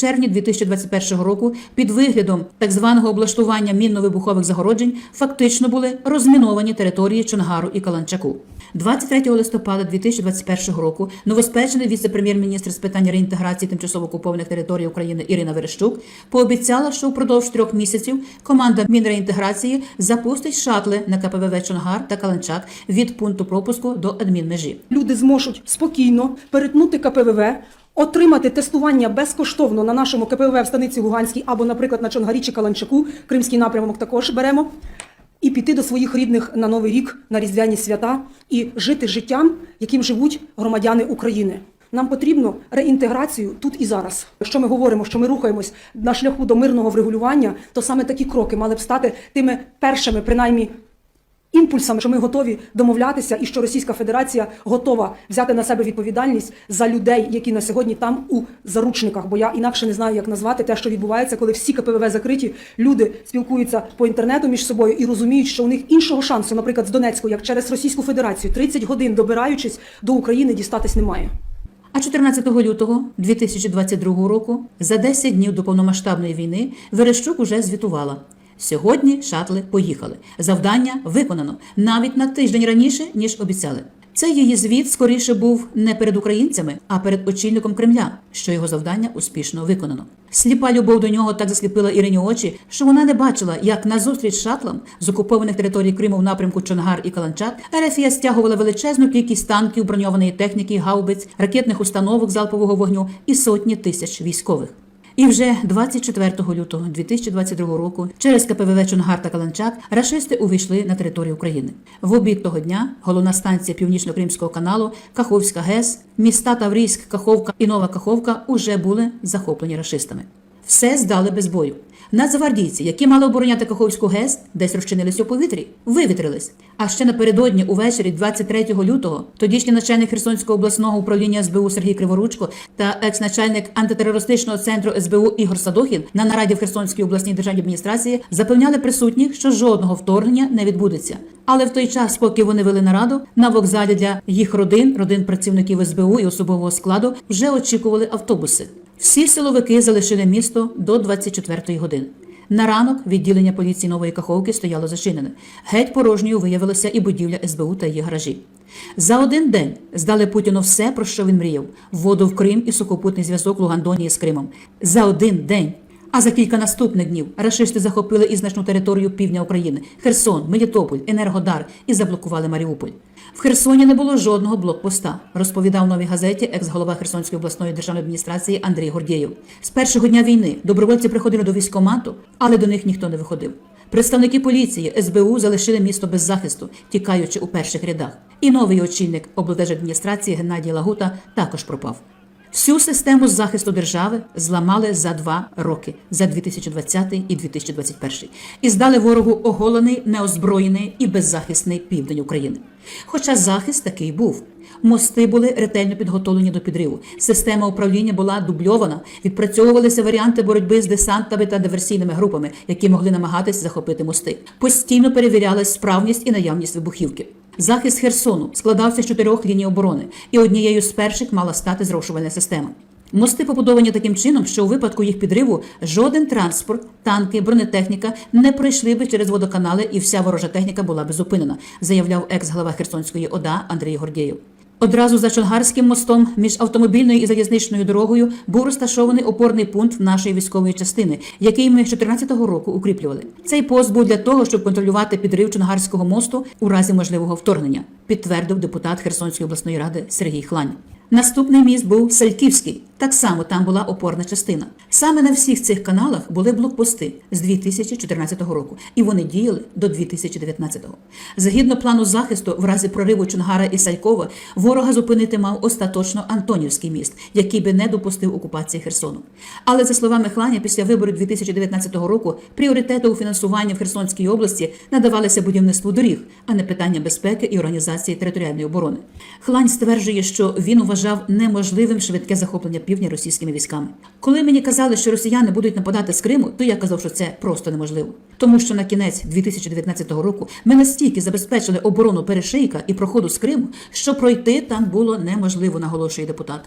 червні 2021 року під виглядом так званого облаштування мінно-вибухових загороджень фактично були розміновані території Чонгару і Каланчаку. 23 листопада 2021 року новоспечений віце-прем'єр-міністр з питань реінтеграції тимчасово окупованих територій України Ірина Верещук пообіцяла, що впродовж трьох місяців команда Мінреінтеграції запустить шатли на КПВВ Чонгар та Каланчак від пункту пропуску до адмінмежі. люди зможуть спокійно перетнути КПВВ, отримати тестування безкоштовно на нашому КПВВ в станиці Луганській або, наприклад, на Чонгарі чи Каланчаку, Кримський напрямок також беремо, і піти до своїх рідних на Новий рік, на Різдвяні свята і жити життям, яким живуть громадяни України. Нам потрібно реінтеграцію тут і зараз. Якщо ми говоримо, що ми рухаємось на шляху до мирного врегулювання, то саме такі кроки мали б стати тими першими, принаймні, імпульсами, що ми готові домовлятися, і що Російська Федерація готова взяти на себе відповідальність за людей, які на сьогодні там у заручниках. Бо я інакше не знаю, як назвати те, що відбувається, коли всі КПВВ закриті, люди спілкуються по інтернету між собою і розуміють, що у них іншого шансу, наприклад, з Донецького, як через Російську Федерацію, 30 годин добираючись до України, дістатись немає. А 14 лютого 2022 року, за 10 днів до повномасштабної війни, Верещук уже звітувала. Сьогодні шатли поїхали. Завдання виконано навіть на тиждень раніше, ніж обіцяли. Цей її звіт скоріше був не перед українцями, а перед очільником Кремля, що його завдання успішно виконано. Сліпа любов до нього так засліпила Ірині очі, що вона не бачила, як назустріч шатлам з окупованих територій Криму в напрямку Чонгар і Каланчак Ерефія стягувала величезну кількість танків, броньованої техніки, гаубиць, ракетних установок залпового вогню і сотні тисяч військових. І вже 24 лютого 2022 року через КПВВ Чонгар та Каланчак рашисти увійшли на територію України. В обід того дня головна станція Північно-Кримського каналу, Каховська ГЕС, міста Таврійськ, Каховка і Нова Каховка уже були захоплені рашистами. Все здали без бою. Нацгвардійці, які мали обороняти Каховську ГЕС, десь розчинилися у повітрі, вивітрились. А ще напередодні, увечері, 23 лютого, тодішній начальник Херсонського обласного управління СБУ Сергій Криворучко та екс-начальник антитерористичного центру СБУ Ігор Садохін на нараді в Херсонській обласній державній адміністрації запевняли присутніх, що жодного вторгнення не відбудеться. Але в той час, поки вони вели нараду, на вокзалі для їх родин, родин працівників СБУ і особового складу, вже очікували автобуси. Всі силовики залишили місто до 24-ї години. На ранок відділення поліції Нової Каховки стояло зачинене. Геть порожньою виявилася і будівля СБУ та її гаражі. За один день здали Путіну все, про що він мріяв: воду в Крим і сухопутний зв'язок Лугандонії з Кримом. За один день. А за кілька наступних днів рашисти захопили і значну територію півдня України Херсон, Мелітополь, Енергодар і заблокували Маріуполь. В Херсоні не було жодного блокпоста, розповідав новій газеті екс-голова Херсонської обласної державної адміністрації Андрій Гордєєв. З першого дня війни добровольці приходили до військомату, але до них ніхто не виходив. Представники поліції СБУ залишили місто без захисту, тікаючи у перших рядах. І новий очільник облдержадміністрації Геннадій Лагута також пропав. Всю систему захисту держави зламали за два роки за 2020 і 2021 і здали ворогу оголений, неозброєний і беззахисний південь України. Хоча захист такий був. Мости були ретельно підготовлені до підриву. Система управління була дубльована. Відпрацьовувалися варіанти боротьби з десантами та диверсійними групами, які могли намагатись захопити мости. Постійно перевірялась справність і наявність вибухівки. Захист Херсону складався з чотирьох ліній оборони, і однією з перших мала стати зрошувальна система. Мости побудовані таким чином, що у випадку їх підриву жоден транспорт, танки, бронетехніка не пройшли би через водоканали, і вся ворожа техніка була би зупинена, заявляв екс-глава Херсонської ОДА Андрій Гордєєв. Одразу за Чонгарським мостом між автомобільною і залізничною дорогою був розташований опорний пункт нашої військової частини, який ми 2014 року укріплювали. Цей пост був для того, щоб контролювати підрив Чонгарського мосту у разі можливого вторгнення, підтвердив депутат Херсонської обласної ради Сергій Хлань. Наступний міст був Сальківський. Так само там була опорна частина. Саме на всіх цих каналах були блокпости з 2014 року, і вони діяли до 2019-го. Згідно плану захисту, в разі прориву Чонгара і Салькова, ворога зупинити мав остаточно Антонівський міст, який би не допустив окупації Херсону. Але за словами Хланя, після виборів 2019 року пріоритету у фінансуванні в Херсонській області надавалися будівництву доріг, а не питання безпеки і організації територіальної оборони. Хлань стверджує, що він вважав неможливим швидке захоплення півдня російськими військами. Коли мені казали, що росіяни будуть нападати з Криму, то я казав, що це просто неможливо. Тому що на кінець 2019 року ми настільки забезпечили оборону перешийка і проходу з Криму, що пройти там було неможливо, наголошує депутат.